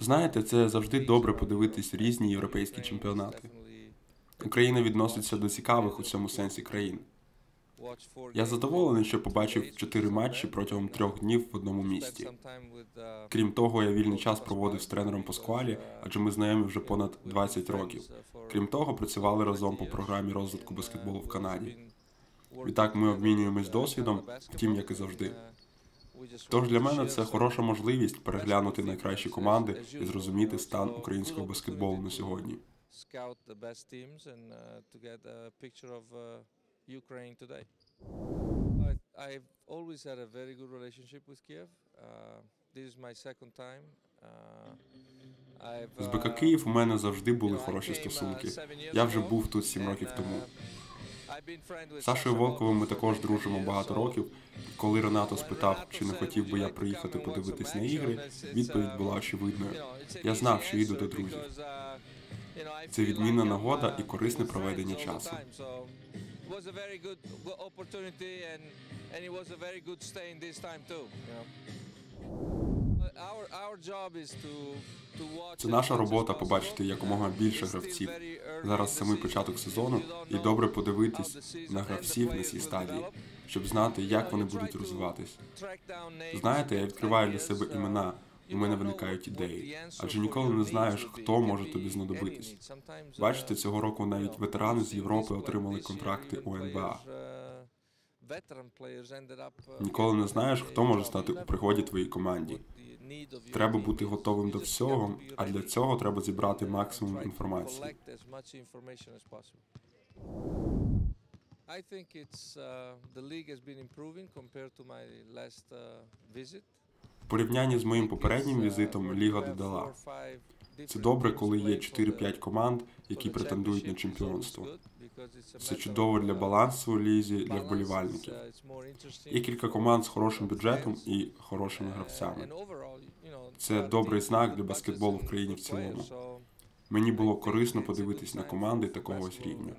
Знаєте, це завжди добре подивитись різні європейські чемпіонати. Україна відноситься до цікавих у цьому сенсі країн. Я задоволений, що побачив чотири матчі протягом трьох днів в одному місті. Крім того, я вільний час проводив з тренером Паскуалі, адже ми знайомі вже понад 20 років. Крім того, працювали разом по програмі розвитку баскетболу в Канаді. Відтак ми обмінюємось досвідом, втім, як і завжди. Тож для мене це хороша можливість переглянути найкращі команди і зрозуміти стан українського баскетболу на сьогодні. I've always had a very good relationship with Kiev. Uh, this is З БК Київ у мене завжди були хороші стосунки. Я вже був тут сім років тому. З Сашою Волковим ми також 10 дружимо багато років. Коли Ренато спитав, чи не хотів "Would би я приїхати подивитись на action?" ігри, відповідь uh, була очевидною. Я знав, що їду до друзів. uh, Це відмінна нагода і uh, корисне проведення часу. was a very good go- opportunity and and it was a very good stay in this time too, you know. Це наша робота побачити якомога Uh, більше гравців. Зараз самий початок сезону, і добре подивитись на гравців на цій стадії, щоб знати, як вони будуть розвиватись. Знаєте, я відкриваю для себе uh, імена, і в мене виникають ідеї, адже ніколи не знаєш, хто може тобі знадобитись. Бачите, цього року навіть ветерани з Європи отримали контракти у НБА. Ніколи не знаєш, хто може стати у пригоді твоїй команді. Треба бути готовим до всього, а для цього треба зібрати максимум інформації. I think it's uh, the league has been improving compared to my last uh, visit. В порівнянні з моїм попереднім візитом ліга додала. Це добре, коли є 4-5 команд, які претендують на чемпіонство. Це чудово для балансу у лізі, для вболівальників. Є кілька команд з хорошим бюджетом і хорошими гравцями. Це добрий знак для баскетболу в країні в цілому. Мені було корисно подивитись на команди такого ось рівня.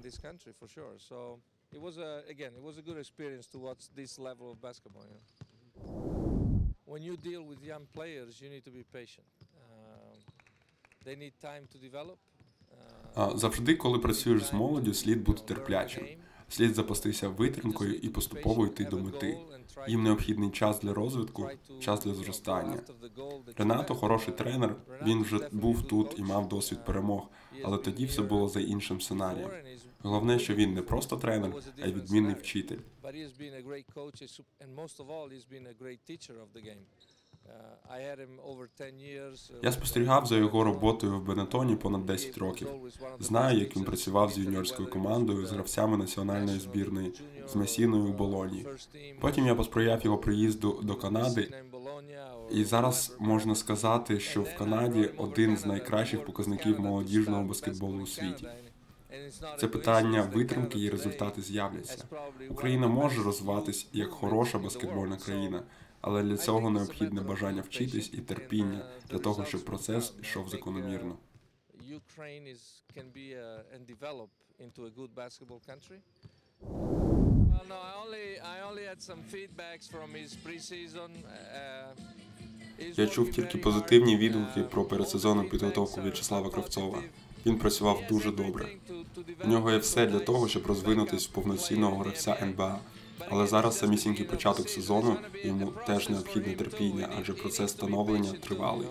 When you deal with young players, you need to be patient. Um, they need time to develop. Завжди, коли працюєш з молоддю, слід бути терплячим. Слід запастися витримкою і поступово йти до мети. Їм необхідний час для розвитку, час для зростання. Ренато хороший тренер. Він вже був тут і мав досвід перемог, але тоді все було за іншим сценарієм. Головне, що він не просто тренер, а й відмінний вчитель. Uh, I had him over 10 years. uh, Я спостерігав за його роботою в Бенетоні понад 10 років. Знаю, як він працював з юніорською командою, з гравцями національної збірної, з Месіною у Болоні. Потім я посприяв його приїзду до Канади, і зараз можна сказати, що в Канаді один з найкращих показників молодіжного баскетболу у світі. Це питання витримки і результати з'являться. Україна може розвиватись як хороша баскетбольна країна, але для цього необхідне бажання вчитись і терпіння для того, щоб процес йшов закономірно. Basketball country. Well, no, I only I only had some feedbacks from his preseason. Uh, Я чув тільки позитивні відгуки Uh, про all передсезонну підготовку В'ячеслава Кравцова. Він працював дуже добре. У нього є все для того, щоб розвинутись в повноцінного гравця НБА. Але зараз самісінький початок сезону йому теж необхідне терпіння, адже процес становлення тривалий.